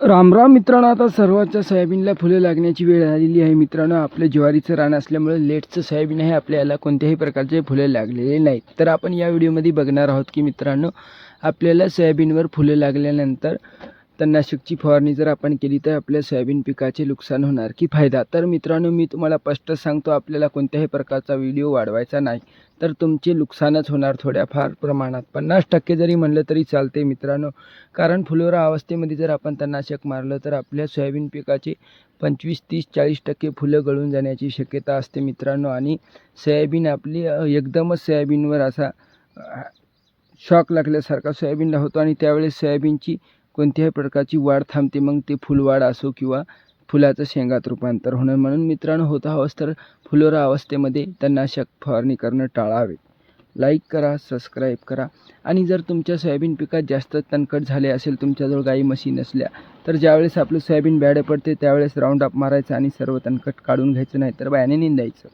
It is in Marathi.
राम राम मित्रांनो आता सर्वांच्या सोयाबीनला फुले लागण्याची वेळ आलेली आहे. मित्रांनो आपलं ज्वारीचं रान असल्यामुळे लेटचं सोयाबीन आहे. आपल्याला कोणत्याही प्रकारचे फुले लागलेले नाहीत. तर आपण या व्हिडिओमध्ये बघणार आहोत की मित्रांनो आपल्याला सोयाबीनवर फुले लागल्यानंतर तणनाशकची फवारणी जर आपण केली तर आपल्या सोयाबीन पिकाचे नुकसान होणार की फायदा? तर मित्रांनो मी तुम्हाला स्पष्ट सांगतो आपल्याला कोणत्याही प्रकारचा व्हिडिओ वाढवायचा नाही. तर तुमचे नुकसानच होणार थोड्याफार प्रमाणात. पन्नास टक्के जरी म्हणलं तरी चालते मित्रांनो. कारण फुलोरा अवस्थेमध्ये जर आपण तणनाशक मारलं तर आपल्या सोयाबीन पिकाचे पंचवीस तीस चाळीस टक्के फुलं गळून जाण्याची शक्यता असते मित्रांनो. आणि सोयाबीन आपली एकदमच सोयाबीनवर असा शॉक लागल्यासारखा सोयाबीनला होतो. आणि त्यावेळेस सोयाबीनची कोणत्याही प्रकारची वाढ थांबते मग ते फुलवाढ असो किंवा फुलाचं शेंगात रूपांतर होणं म्हणून मित्रांनो होत हवंच तर फुलोरा अवस्थेमध्ये तणनाशक फवारणी करणं टाळावे. लाईक करा सबस्क्राईब करा. आणि जर तुमच्या सोयाबीन पिकात जास्त तणकट झाले असेल तुमच्याजवळ गाई म्हशी नसल्या तर ज्यावेळेस आपलं सोयाबीन बॅडे पडते त्यावेळेस राऊंड अप मारायचं आणि सर्व तणकट काढून घ्यायचं नाही तर बायाने निंदायचं.